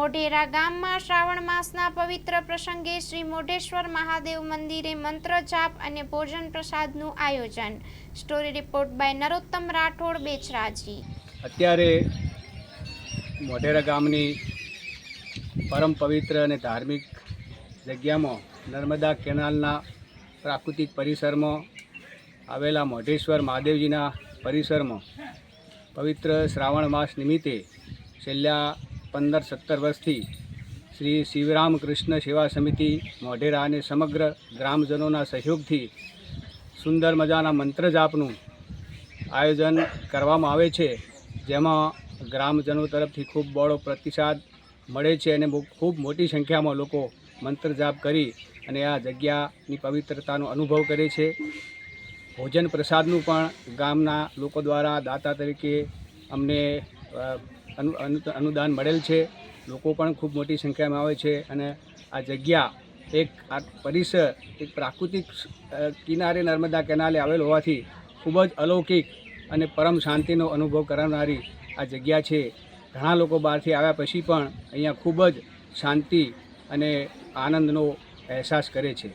મોઢેરા ગામમાં શ્રાવણ માસના પવિત્ર પ્રસંગે શ્રી મોઢેશ્વર મહાદેવ મંદિરે મંત્ર જાપ અને ભોજન પ્રસાદનું આયોજન. Story report by Narottam Rathod, Becharaji. અત્યારે મોઢેરા ગામની પરમ પવિત્ર અને ધાર્મિક જગ્યામાં નર્મદા કેનાલના પ્રાકૃતિક પરિસરમાં આવેલા મોઢેશ્વર મહાદેવજીના પરિસરમાં પવિત્ર શ્રાવણ માસ નિમિત્તે છેલ્લા પંદર સત્તર વર્ષથી શ્રી શિવરામ કૃષ્ણ સેવા સમિતિ, મોઢેરા અને સમગ્ર ગ્રામજનોના સહયોગથી સુંદર મજાના મંત્ર જાપનું આયોજન કરવામાં આવે છે, જેમાં ગ્રામજનો તરફથી ખૂબ બળો પ્રતિસાદ મળે છે અને ખૂબ મોટી સંખ્યામાં લોકો મંત્ર જાપ કરી અને આ જગ્યાની પવિત્રતાનો અનુભવ કરે છે. ભોજન પ્રસાદનું પણ ગામના લોકો દ્વારા દાતા તરીકે અમને અનુદાન મળેલ છે. લોકો પણ ખૂબ મોટી સંખ્યામાં આવે છે અને આ જગ્યા એક આ પરિસર એક પ્રાકૃતિક કિનારે નર્મદા કેનાલે આવેલ હોવાથી ખૂબ જ અલૌકિક અને પરમ શાંતિનો અનુભવ કરાવનારી આ જગ્યા છે. ઘણા લોકો બહારથી આવ્યા પછી પણ અહીંયા ખૂબ જ શાંતિ અને આનંદનો અહેસાસ કરે છે.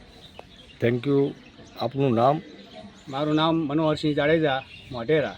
થેન્ક યુ આપનું નામ? મારું નામ મનોહરસિંહ જાડેજા મોઢેરા.